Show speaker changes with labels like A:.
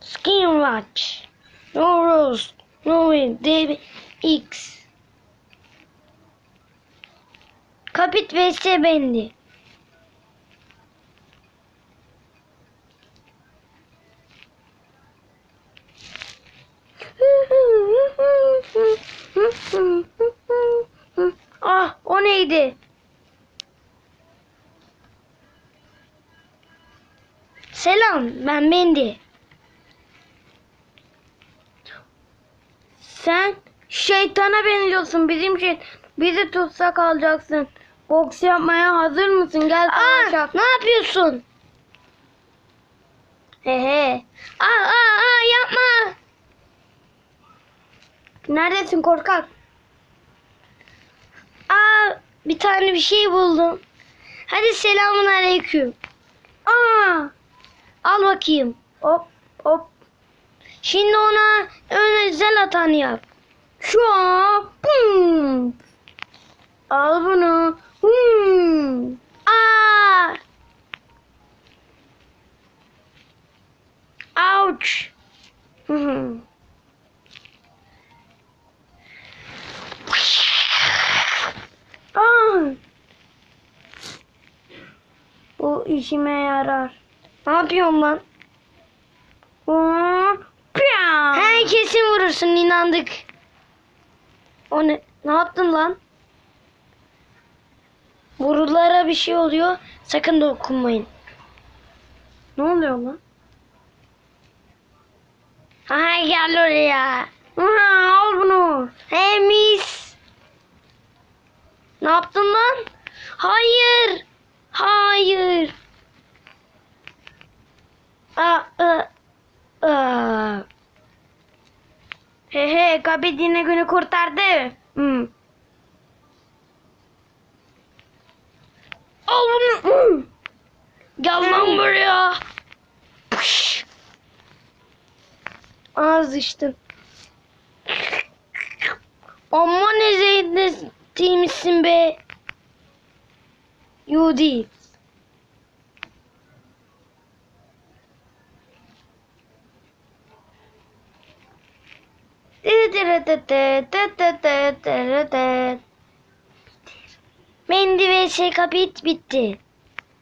A: Skin Watch. No Rose. No Win. David X. Kapit vs Bendi. Ah o neydi? Selam ben Bendi. Sen şeytana benziyorsun bizim şey. Bizi tutsak alacaksın. Boks yapmaya hazır mısın? Gel Aa, ne yapıyorsun? He he. Aa, aa, aa, yapma. Neredesin korkak? Aa, bir tane bir şey buldum. Hadi selamun aleyküm. Aa, al bakayım. Hop hop. Şimdi ona özel atanı yap. Şu an. Bum. Al bunu. Hmm. Aa. Ouch. Hı hı. Aa. Bu işime yarar. Ne yapıyorum lan? Aa, piyav. He vurursun inandık. O ne? Ne yaptın lan? Borulara bir şey oluyor. Sakın dokunmayın. Ne oluyor lan? Aha gel oraya. Aha, al bunu. Hey mis. Ne yaptın lan? Hayır. He he kabedine günü kurtardı. Hmm. Al bunu. Hmm. Gel lan buraya. Pış. Ağız içtin. Amma ne zeytinmişsin be. Yo değil. Mendi ve şey kapit bitti.